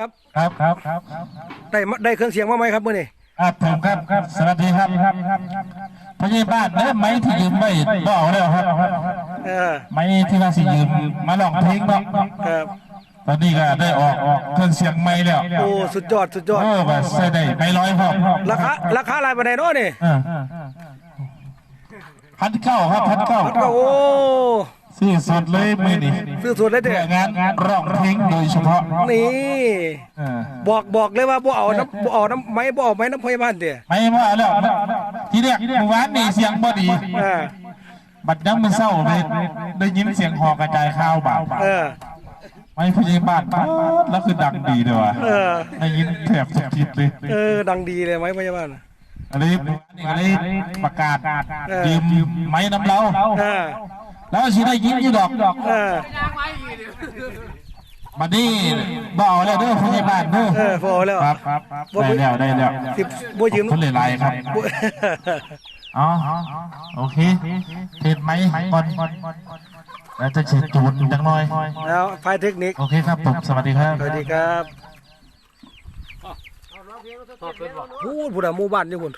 ครับครับครับครับครับได้มาได้เครื่องเสียงมาไหมครับมื่อนี้ครับผมครับครับสวัสดีครับพยาบาลเด้อไม้ที่ยืมไว้บ่เอาแล้วครับเออไม้ที่ว่าสิยืมมาลองเพลงเนาะครับตอนนี้ก็ได้ออกออกเครื่องเสียงไม้แล้วโอ้สุดยอดสุดยอดเออว่าใส่ได้ไม่ร้อยพอราคาราคาอะไรปานใดเนาะนี่เออพันเก้าครับพันเก้าก็โอ้ ซื้อสดเลยมือนี่ซื้อสุดเลยเด้เพื่องานร้องเพลงโดยเฉพาะนี่เออบอกบอกเลยว่าบ่เอาน้ำบ่เอาน้ำไม้บ่เอาไม้น้ำพยาบาลเด้ไม่ว่าแล้วทีเนี้ยเมื่อวานนี่เสียงบ่ดีเออบัดยังมันเศร้าเลยได้ยินเสียงหอกระจายข้าวบาดเออไม่พยาบาลป๊าดแล้วคือดังดีเลยว่ะเออได้ยินแถบทุกทิศเลยเออดังดีเลยไม้พยาบาลอะไรอะไรประกาศเออยืมไม้น้ำเล้าเออ แล้วสิได้ยินอยู่ดอกเออบัดนี้บ่เอาแล้วเด้อพยาบาลเด้อเออพอแล้วครับครับได้แล้วได้แล้วสิบบ่ยืมคนหลายๆครับบ่อ๋อโอเคเทศไหมก่อนแล้วจะเช็ดจูนจังหน่อยแล้วไฟเทคนิคโอเคครับผมสวัสดีครับสวัสดีครับพูดผู้ใดหมู่บ้านนี่พุ่น